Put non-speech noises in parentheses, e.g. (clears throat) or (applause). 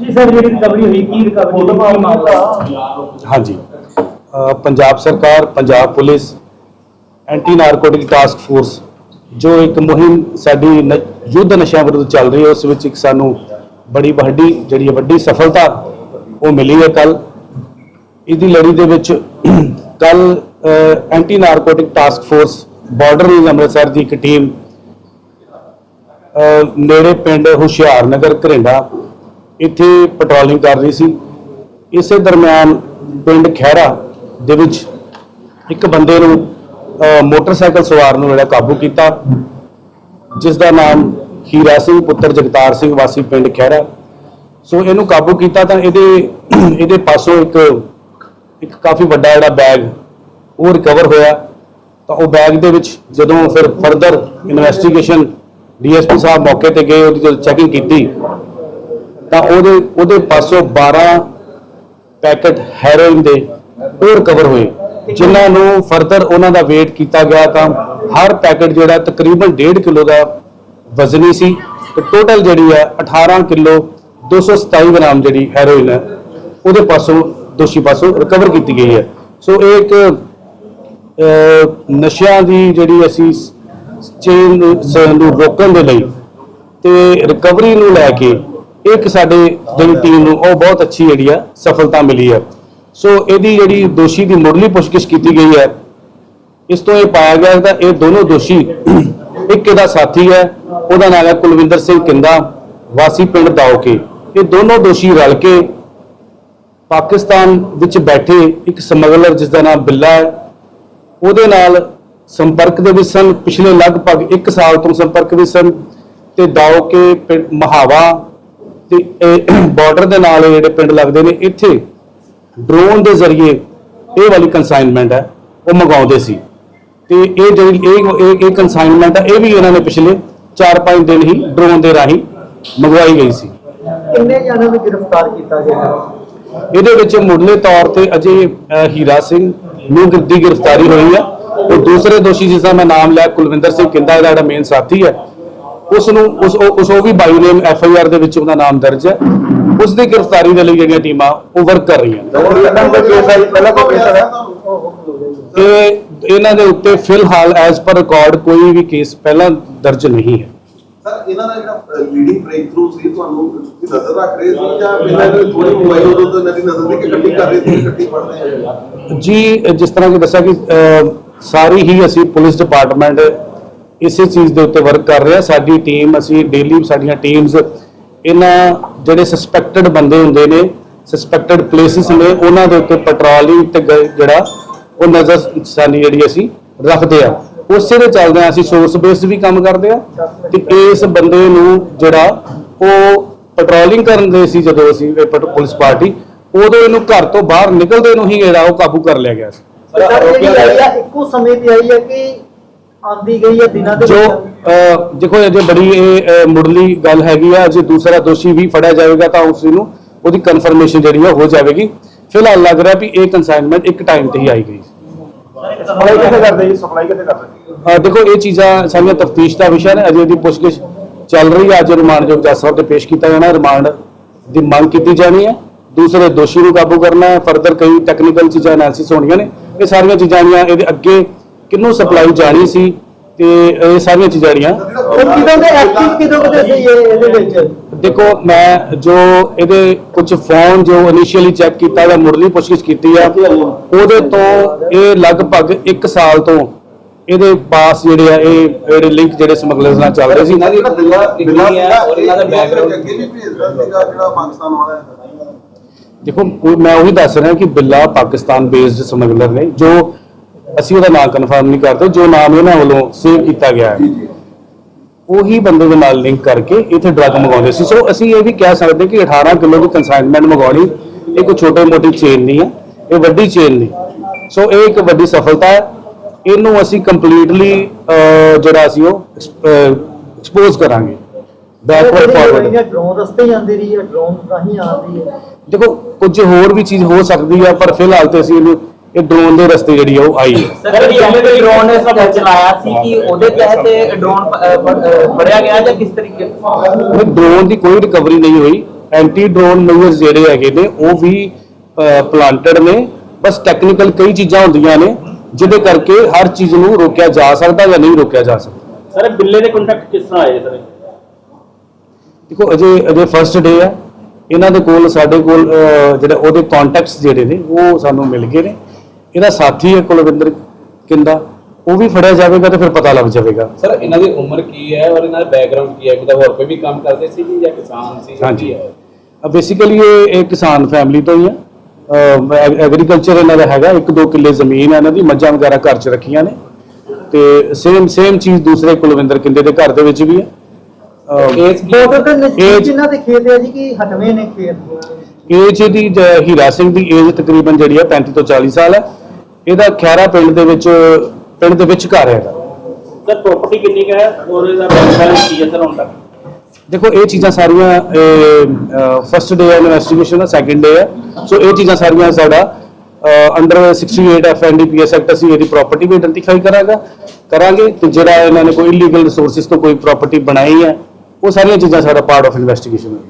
ਜੀ ਸਰ, ਜਿਹੜੀ ਰਿਕਵਰੀ ਹੋਈ, ਕੀ ਰਿਕਵਰੀ ਹੋਈ ਮਾਮਲਾ? ਹਾਂਜੀ। ਪੰਜਾਬ ਸਰਕਾਰ, Punjab police, anti narcotic task force, ਜੋ ਇੱਕ ਮੁਹਿੰਮ ਸਾਡੀ ਯੁੱਧ ਨਸ਼ਿਆਂ ਵਿਰੁੱਧ ਚੱਲ ਰਹੀ ਹੈ, ਉਸ ਵਿੱਚ ਇੱਕ ਸਾਨੂੰ ਬੜੀ ਵੱਡੀ, ਜਿਹੜੀ ਹੈ, ਵੱਡੀ ਸਫਲਤਾ ਉਹ ਮਿਲੀ ਹੈ ਕੱਲ ਇਹਦੀ ਲੜੀ ਦੇ ਵਿੱਚ (clears throat) ਕੱਲ anti narcotic task force border range Amritsar ਦੀ ਇੱਕ ਟੀਮ ਨੇੜੇ ਪਿੰਡ ਹੁਸ਼ਿਆਰਨਗਰ ਨਗਰ ਇੱਥੇ ਪੈਟਰੋਲਿੰਗ ਕਰ ਰਹੀ ਸੀ। ਇਸੇ ਦਰਮਿਆਨ ਪਿੰਡ ਖਹਿਰਾ ਦੇ ਵਿੱਚ ਇੱਕ ਬੰਦੇ ਨੂੰ ਮੋਟਰਸਾਈਕਲ ਸਵਾਰ ਨੂੰ ਜਿਹੜਾ ਕਾਬੂ ਕੀਤਾ, ਜਿਸ ਦਾ ਨਾਮ ਹੀਰਾ ਸਿੰਘ, ਪੁੱਤਰ ਜਗਤਾਰ ਸਿੰਘ, ਵਾਸੀ ਪਿੰਡ ਖਹਿਰਾ। ਸੋ ਇਹਨੂੰ ਕਾਬੂ ਕੀਤਾ ਤਾਂ ਇਹਦੇ ਇਹਦੇ ਪਾਸੋਂ ਇੱਕ ਇੱਕ ਕਾਫੀ ਵੱਡਾ ਜਿਹੜਾ ਬੈਗ ਉਹ ਰਿਕਵਰ ਹੋਇਆ। ਤਾਂ ਉਹ ਬੈਗ ਦੇ ਵਿੱਚ ਜਦੋਂ ਫਿਰ ਫਰਦਰ ਇਨਵੈਸਟੀਗੇਸ਼ਨ ਡੀਐਸਪੀ ਸਾਹਿਬ ਮੌਕੇ ਤੇ ਗਏ, ਉਹਦੀ ਜਦੋਂ ਚੈਕਿੰਗ ਕੀਤੀ ਤਾਂ ਉਹਦੇ ਉਹਦੇ ਪਾਸੋਂ 12 ਪੈਕਟ ਹੈਰੋਇਨ ਦੇ ਉਹ ਰਿਕਵਰ ਹੋਏ। ਜਿਨ੍ਹਾਂ ਨੂੰ ਫਰਦਰ ਉਹਨਾਂ ਦਾ weight ਕੀਤਾ ਗਿਆ ਤਾਂ ਹਰ ਪੈਕਟ ਜਿਹੜਾ ਤਕਰੀਬਨ 1.5 ਕਿਲੋ ਦਾ ਵਜ਼ਨੀ ਸੀ। ਤੇ ਟੋਟਲ ਜਿਹੜੀ ਹੈ 18 ਕਿਲੋ 227 ਗ੍ਰਾਮ ਜਿਹੜੀ ਹੈਰੋਇਨ ਹੈ ਉਹਦੇ ਪਾਸੋਂ ਦੋਸ਼ੀ ਪਾਸੋਂ ਰਿਕਵਰ ਕੀਤੀ ਗਈ ਹੈ ਸੋ ਇਹ ਇੱਕ ਨਸ਼ਿਆਂ ਦੀ ਜਿਹੜੀ ਅਸੀਂ ਚੇਨ ਨੂੰ ਰੋਕਣ ਦੇ ਲਈ ਤੇ ਰਿਕਵਰੀ ਨੂੰ ਲੈ ਕੇ ਇੱਕ ਸਾਡੇ ਜਿਹੜੀ ਟੀਮ ਨੂੰ ਉਹ ਬਹੁਤ ਅੱਛੀ ਜਿਹੜੀ ਆ ਸਫਲਤਾ ਮਿਲੀ ਹੈ ਸੋ ਇਹਦੀ ਜਿਹੜੀ ਦੋਸ਼ੀ ਦੀ ਮੁੱਢਲੀ ਪੁੱਛਗਿੱਛ ਕੀਤੀ ਗਈ ਹੈ ਇਸ ਤੋਂ ਇਹ ਪਾਇਆ ਗਿਆ ਹੈ ਕਿ ਇਹ ਦੋਨੋਂ ਦੋਸ਼ੀ ਇੱਕ ਇਹਦਾ ਸਾਥੀ ਹੈ ਉਹਦਾ ਨਾਮ ਹੈ ਕੁਲਵਿੰਦਰ ਸਿੰਘ ਕਿੰਦਾ ਵਾਸੀ ਪਿੰਡ ਦਾਉਕੇ ਇਹ ਦੋਨੋਂ ਦੋਸ਼ੀ ਰਲ ਕੇ ਪਾਕਿਸਤਾਨ ਵਿੱਚ ਬੈਠੇ ਇੱਕ ਸਮਗਲਰ ਜਿਸ ਦਾ ਨਾਮ ਬਿੱਲਾ ਹੈ। ਉਹਦੇ ਨਾਲ ਸੰਪਰਕ ਦੇ ਵਿੱਚ ਸਨ ਪਿਛਲੇ ਲਗਭਗ 1 ਸਾਲ ਤੋਂ ਸੰਪਰਕ ਵਿੱਚ ਸਨ ਤੇ ਦਾਓ ਕੇ ਪਿੰਡ ਮਹਾਵਾ ਤੇ ਬਾਰਡਰ ਦੇ ਨਾਲ ਜਿਹੜੇ ਪਿੰਡ ਲੱਗਦੇ ਨੇ ਇੱਥੇ ਡਰੋਨ ਦੇ ਜ਼ਰੀਏ ਇਹ ਵਾਲੀ ਕਨਸਾਈਨਮੈਂਟ ਹੈ ਉਹ ਮੰਗਾਉਂਦੇ ਸੀ। ਤੇ ਇਹ ਜਿਹੜੀ ਇਹ ਇਹ- ਕਨਸਾਈਨਮੈਂਟ ਹੈ ਇਹ ਵੀ ਇਹਨਾਂ ਨੇ ਪਿਛਲੇ 4-5 ਦਿਨ ਹੀ ਡਰੋਨ ਦੇ ਰਾਹੀਂ ਮੰਗਵਾਈ ਗਈ ਸੀ। ਕਿੰਨੇ ਜਣਾਂ ਨੂੰ ਗ੍ਰਿਫਤਾਰ ਕੀਤਾ ਗਿਆ? ਇਹਦੇ ਵਿੱਚ ਮੁੱਢਲੇ ਤੌਰ ਤੇ ਅਜੇ ਹੀਰਾ ਸਿੰਘ ਨੂੰ ਦੀ ਗ੍ਰਿਫਤਾਰੀ ਹੋਈ ਹੈ ਉਹ ਦੂਸਰੇ ਦੋਸ਼ੀ ਜਿਸ ਦਾ ਮੈਂ ਨਾਮ ਲਿਆ ਕੁਲਵਿੰਦਰ ਸਿੰਘ ਕਿੰਦਾ ਇਹਦਾ ਜਿਹੜਾ ਮੇਨ ਸਾਥੀ ਹੈ ਉਸ ਨੂੰ ਉਸ ਉਹ ਉਸ ਉਹ ਵੀ ਬਾਈ ਨੇਮ ਐਫ ਆਈ ਆਰ ਦੇ ਵਿੱਚ ਉਹਦਾ ਨਾਮ ਦਰਜ ਹੈ। ਉਸ ਦੀ ਗ੍ਰਿਫਤਾਰੀ ਦੇ ਲਈ ਜਿਹੜੀਆਂ ਟੀਮਾਂ ਉਹ ਵਰਕ ਕਰ ਰਹੀਆਂ ਨੇ। ਤੇ ਇਹਨਾਂ ਦੇ ਉੱਤੇ ਫਿਲਹਾਲ ਐਜ਼ ਪਰ ਰਿਕਾਰਡ ਕੋਈ ਵੀ ਕੇਸ ਪਹਿਲਾਂ ਦਰਜ ਨਹੀਂ ਹੈ। ਸਰ ਇਹਨਾਂ ਦਾ ਜਿਹੜਾ ਲੀਡਿੰਗ ਬ੍ਰੇਕ ਥਰੂ ਸੀ ਤੁਹਾਨੂੰ ਤੁਸੀਂ ਨਜ਼ਰ ਰੱਖ ਰਹੇ ਸੀ ਜਾਂ ਪਹਿਲਾਂ ਇਹਨਾਂ ਨੇ ਥੋੜੀ ਮੋਬਾਈਲ ਉਦੋਂ ਤੋਂ ਇਹਨਾਂ ਦੀ ਨਜ਼ਰ ਨਹੀਂ ਕਿ ਇਕੱਠੀ ਕਰ ਰਹੇ ਸੀ ਇਕੱਠੀ ਪੜ੍ਹਦੇ ਆ ਜੀ ਜਿਸ ਤਰ੍ਹਾਂ ਕਿ ਦੱਸਿਆ ਕਿ ਸਾਰੀ ਹੀ ਅਸੀਂ ਪੁਲਿਸ ਡਿਪਾਰਟਮੈਂਟ ਇਸੇ ਚੀਜ਼ ਦੇ ਉੱਤੇ ਵਰਕ ਕਰ ਰਿਹਾ। ਸਾਡੀ ਟੀਮ ਅਸੀਂ ਡੇਲੀ ਸਾਡੀਆਂ ਟੀਮਸ ਇਹਨਾਂ ਜਿਹੜੇ ਸਸਪੈਕਟਡ ਬੰਦੇ ਹੁੰਦੇ ਨੇ ਸਸਪੈਕਟਡ ਪਲੇਸਿਸ ਨੇ, ਉਹਨਾਂ ਦੇ ਉੱਤੇ ਪੈਟਰੋਲਿੰਗ ਤੇ ਜਿਹੜਾ ਉਹ ਨਜ਼ਰ ਸਾਡੀ ਜਿਹੜੀ ਅਸੀਂ ਰੱਖਦੇ ਆ। ਉਸੇ ਦੇ ਚੱਲਦੇ ਆ, ਅਸੀਂ ਸੋਰਸ ਬੇਸ ਵੀ ਕੰਮ ਕਰਦੇ ਆ ਤੇ ਇਸ ਬੰਦੇ ਨੂੰ ਜਿਹੜਾ ਉਹ ਪੈਟਰੋਲਿੰਗ ਕਰਨ ਦੇ ਸੀ ਜਦੋਂ ਅਸੀਂ ਪੁਲਿਸ ਪਾਰਟੀ, ਉਦੋਂ ਇਹਨੂੰ ਘਰ ਤੋਂ ਬਾਹਰ ਨਿਕਲਦੇ ਨੂੰ ਹੀ ਜਿਹੜਾ ਉਹ ਕਾਬੂ ਕਰ ਲਿਆ ਗਿਆ ਸੀ। ਇੱਕੋ ਸਮੇਂ ਤੇ ਆਈ ਹੈ ਕਿ ਆਂਦੀ ਗਈ ਹੈ ਦਿਨਾਂ ਦੇ ਜੋ ਅਹ, ਦੇਖੋ ਅਜੇ ਬੜੀ ਇਹ ਅਹ, ਮੁੱਢਲੀ ਗੱਲ ਹੈਗੀ ਆ ਜੇ ਦੂਸਰਾ ਦੋਸ਼ੀ ਵੀ ਫੜਿਆ ਜਾਵੇਗਾ ਤਾਂ ਉਸ ਨੂੰ ਉਹਦੀ ਕਨਫਰਮੇਸ਼ਨ ਜਿਹੜੀ ਆ ਹੋ ਜਾਵੇਗੀ। ਫਿਲਹਾਲ ਲੱਗ ਰਿਹਾ ਵੀ ਇਹ ਕਨਸਾਈਨਮੈਂਟ ਇੱਕ ਟਾਈਮ ਤੇ ਹੀ ਆਈ ਗਈ। ਸਪਲਾਈ ਕਿੱਥੇ ਕਰਦੇ ਜੀ? ਸਪਲਾਈ ਕਿੱਥੇ ਕਰਦੇ? ਅਹ, ਦੇਖੋ ਇਹ ਚੀਜ਼ਾਂ ਸਾਰੀਆਂ ਤਫਤੀਸ਼ ਦਾ ਵਿਸ਼ਾ ਨੇ ਅਜੇ ਦੀ ਪੁੱਛਗਿੱਛ ਚੱਲ ਰਹੀ ਹੈ ਅੱਜ ਰਿਮਾਂਡਯੋਗ ਜੱਜ ਸਾਹਿਬ ਤੇ ਪੇਸ਼ ਕੀਤਾ ਜਾਣਾ। ਰਿਮਾਂਡ ਦੀ ਮੰਗ ਕੀਤੀ ਜਾਣੀ ਹੈ ਦੂਸਰੇ ਦੋਸ਼ੀ ਨੂੰ ਕਾਬੂ ਕਰਨਾ ਹੈ। ਫਰਦਰ ਕਈ ਟੈਕਨੀਕਲ ਚੀਜ਼ਾਂ ਐਨਾਲਿਸਿਸ ਹੋਣੀਆਂ ਨੇ। ਇਹ ਸਾਰੀਆਂ ਚੀਜ਼ਾਂ ਜਿਹੜੀਆਂ ਇਹਦੇ ਅੱਗੇ ਕਿੰਨੂੰ ਸਪਲਾਈ ਜਾਣੀ ਸੀ ਤੇ ਇਹ ਸਾਰੀਆਂ ਚੀਜ਼ਾਂ ਜਿਹੜੀਆਂ। ਉਹ ਕਿਦੋਂ ਦੇ ਐਕਟਿਵ ਕਿਦੋਂ ਦੇ ਸੀ ਇਹ ਇਹਦੇ ਵਿੱਚ? ਦੇਖੋ ਮੈਂ ਜੋ ਇਹਦੇ ਕੁਝ ਫੋਨ ਜੋ ਇਨੀਸ਼ੀਅਲੀ ਚੈੱਕ ਕੀਤਾ ਜਾਂ ਮੁਰਲੀ ਪੁੱਛਗਿੱਛ ਕੀਤੀ ਆ ਉਹਦੇ ਤੋਂ ਇਹ ਲਗਭਗ 1 ਸਾਲ ਤੋਂ ਇਹਦੇ ਪਾਸ ਜਿਹੜੇ ਆ ਇਹ ਜਿਹੜੇ ਲਿੰਕ ਜਿਹੜੇ ਸਮਗਲਰਸ ਨਾਲ ਚੱਲ ਰਹੇ ਸੀ। ਇਹਨਾਂ ਦੀ ਬਿੱਲਾ ਬਿੱਲਾ ਔਰ ਇਹਨਾਂ ਦਾ ਬੈਕਗ੍ਰਾਉਂਡ ਅੱਗੇ ਵੀ ਭੇਜਦਾ ਸੀਗਾ ਜਿਹੜਾ ਪਾਕਿਸਤਾਨ ਵਾਲਾ ਹੈ। ਦੇਖੋ ਮੈਂ ਉਹੀ ਦੱਸ ਰਿਹਾ ਕਿ ਬਿੱਲਾ ਪਾਕਿਸਤਾਨ ਬੇਸਡ ਸਮਗਲਰ ਨੇ ਜੋ ਅਸੀਂ ਉਹਦਾ ਨਾਮ ਕਨਫਰਮ ਨਹੀਂ ਕਰਦੇ ਜੋ ਨਾਮ ਇਹਨਾਂ ਵੱਲੋਂ ਸੇਵ ਕੀਤਾ ਗਿਆ ਹੈ। ਉਹੀ ਬੰਦੇ ਦੇ ਨਾਲ ਲਿੰਕ ਕਰਕੇ ਇੱਥੇ ਡਰੱਗ ਮੰਗਾਉਂਦੇ ਸੀ। ਸੋ ਅਸੀਂ ਇਹ ਵੀ ਕਹਿ ਸਕਦੇ ਕਿ 18 ਕਿਲੋ ਦੀ ਕਨਸਾਈਨਮੈਂਟ ਮੰਗਾਉਣੀ ਇਹ ਕੋਈ ਛੋਟੀ ਮੋਟੀ ਚੇਨ ਨਹੀਂ ਹੈ ਇਹ ਵੱਡੀ ਚੇਨ ਨੇ ਸੋ ਇਹ ਇੱਕ ਵੱਡੀ ਸਫਲਤਾ ਹੈ। ਇਹਨੂੰ ਅਸੀਂ ਕੰਪਲੀਟਲੀ ਜਿਹੜਾ ਅਸੀਂ ਉਹ ਐਕਸਪੋਜ਼ ਕਰਾਂਗੇ। ਬੈਕਵਰਡ ਫਾਰਵਰਡ ਡਰੋਨ ਰਸਤੇ ਆਂਦੀ ਰਹੀ ਹੈ ਡਰੋਨ ਰਾਹੀਂ ਆਉਂਦੀ ਹੈ। ਦੇਖੋ ਕੁਝ ਹੋਰ ਵੀ ਚੀਜ਼ ਹੋ ਸਕਦੀ ਹੈ ਪਰ ਫਿਲਹਾਲ ਤੇ ਅਸੀਂ ਇਹਨੂੰ ਇਹ ਡਰੋਨ ਦੇ ਰਸਤੇ ਜਿਹੜੀ ਆ ਉਹ ਆਈ ਹੈ ਸਰ ਜਿਹੜੀ ਡਰੋਨ ਨੇ ਸਭ ਚਲਾਇਆ ਸੀ ਕਿ ਉਹਦੇ ਤਹਿਤ ਡਰੋਨ ਫੜਿਆ ਗਿਆ ਜਾਂ ਕਿਸ ਤਰੀਕੇ ਡਰੋਨ ਦੀ ਕੋਈ ਰਿਕਵਰੀ ਨਹੀਂ ਹੋਈ। ਐਂਟੀ ਡਰੋਨ ਮੇਜਰਸ ਜਿਹੜੇ ਹੈਗੇ ਨੇ ਉਹ ਵੀ ਪਲਾਂਟਡ ਨੇ। ਬਸ ਟੈਕਨੀਕਲ ਕਈ ਚੀਜ਼ਾਂ ਹੁੰਦੀਆਂ ਨੇ ਜਿਹਦੇ ਕਰਕੇ ਹਰ ਚੀਜ਼ ਨੂੰ ਰੋਕਿਆ ਜਾ ਸਕਦਾ ਜਾਂ ਨਹੀਂ ਰੋਕਿਆ ਜਾ ਸਕਦਾ। ਸਰ ਬਿੱਲੇ ਦੇ ਕੰਟੈਕਟ ਕਿਸ ਤਰ੍ਹਾਂ ਆਏ ਸਰ? ਦੇਖੋ ਅਜੇ ਅਜੇ ਫਰਸਟ ਡੇ ਆ। ਇਹਨਾਂ ਦੇ ਕੋਲ ਸਾਡੇ ਕੋਲ ਜਿਹੜਾ ਉਹਦੇ ਕੰਟੈਕਟਸ ਜਿਹੜੇ ਨੇ ਉਹ ਸਾਨੂੰ ਮਿਲ ਗਏ ਨੇ। ਇਹਦਾ ਸਾਥੀ ਹੈ ਕੁਲਵਿੰਦਰ ਕਿੰਦਾ ਉਹ ਵੀ ਫੜਿਆ ਜਾਵੇਗਾ ਤੇ ਫਿਰ ਪਤਾ ਲੱਗ ਜਾਵੇਗਾ। ਸਰ ਇਹਨਾਂ ਦੀ ਉਮਰ ਕੀ ਹੈ ਔਰ ਇਹਨਾਂ ਦਾ ਬੈਕਗ੍ਰਾਉਂਡ ਕੀ ਹੈ? ਮਤਲਬ ਹੋਰ ਕੋਈ ਵੀ ਕੰਮ ਕਰਦੇ ਸੀ ਜੀ ਜਾਂ ਕਿਸਾਨ ਸੀ ਜਾਂ ਹਾਂਜੀ। ਕੀ ਹੈ ਬੇਸਿਕਲੀ ਇਹ ਇਹ ਕਿਸਾਨ ਫੈਮਿਲੀ ਤੋਂ ਹੀ ਆ ਐਗਰੀਕਲਚਰ ਇਹਨਾਂ ਦਾ ਹੈਗਾ ਇੱਕ ਦੋ ਕਿੱਲੇ ਜ਼ਮੀਨ ਹੈ ਇਹਨਾਂ ਦੀ ਮੱਝਾਂ ਵਗੈਰਾ ਘਰ 'ਚ ਰੱਖੀਆਂ ਨੇ। ਤੇ ਸੇਮ ਸੇਮ ਚੀਜ਼ ਦੂਸਰੇ ਕੁਲਵਿੰਦਰ ਕਿੰਦੇ ਦੇ ਘਰ ਦੇ ਵਿੱਚ ਵੀ ਹੈ। ਕੇਸ ਕੀ ਨਜ਼ਦੀਕ ਇਹ- ਜਿਨ੍ਹਾਂ ਦੇ ਖੇਤ ਹੈ ਜੀ ਕਿ ਹਟਵੇਂ ਨੇ ਖੇਤ। ਏਜ ਦੀ ਹੀਰਾ ਸਿੰਘ ਦੀ ਏਜ ਤਕਰੀਬਨ ਜਿਹੜੀ ਹੈ 35 ਤੋਂ 40 ਸਾਲ ਹੈ। ਇਹਦਾ ਖੈਰਾ ਪਿੰਡ ਦੇ ਵਿੱਚ ਪਿੰਡ ਦੇ ਵਿੱਚ ਘਰ ਹੈਗਾ। ਸਰ ਪ੍ਰਾਪਰਟੀ ਕਿੰਨੀ ਕੁ ਹੈ? ਔਰ ਇਹਦਾ ਬੈਲੈਂਸ ਕੀ ਹੈ ਸਰ ਹੁਣ ਤੱਕ? ਦੇਖੋ ਇਹ ਚੀਜ਼ਾਂ ਸਾਰੀਆਂ ਫਸਟ ਡੇ ਇਨਵੈਸਟੀਗੇਸ਼ਨ ਹੈ ਸੈਕੰਡ ਡੇ ਹੈ ਸੋ ਇਹ ਚੀਜ਼ਾਂ ਸਾਰੀਆਂ ਸਾਡਾ under 68 F N D P S act ਅਸੀਂ ਇਹਦੀ ਪ੍ਰਾਪਰਟੀ ਵੀ ਆਇਡੈਂਟੀਫਾਈ ਕਰਾਂਗਾ ਕਰਾਂਗੇ ਤੇ ਜਿਹੜਾ ਇਹਨਾਂ ਨੇ ਕੋਈ ਇਲੀਗਲ ਰਿਸੋਰਸਿਸ ਤੋਂ ਕੋਈ ਪ੍ਰਾਪਰਟੀ ਬਣਾਈ ਹੈ ਉਹ ਸਾਰੀਆਂ ਚੀਜ਼ਾਂ ਸਾਡਾ ਪਾਰਟ ਆਫ ਇਨਵੈਸਟੀਗੇਸ਼ਨ ਹੈ।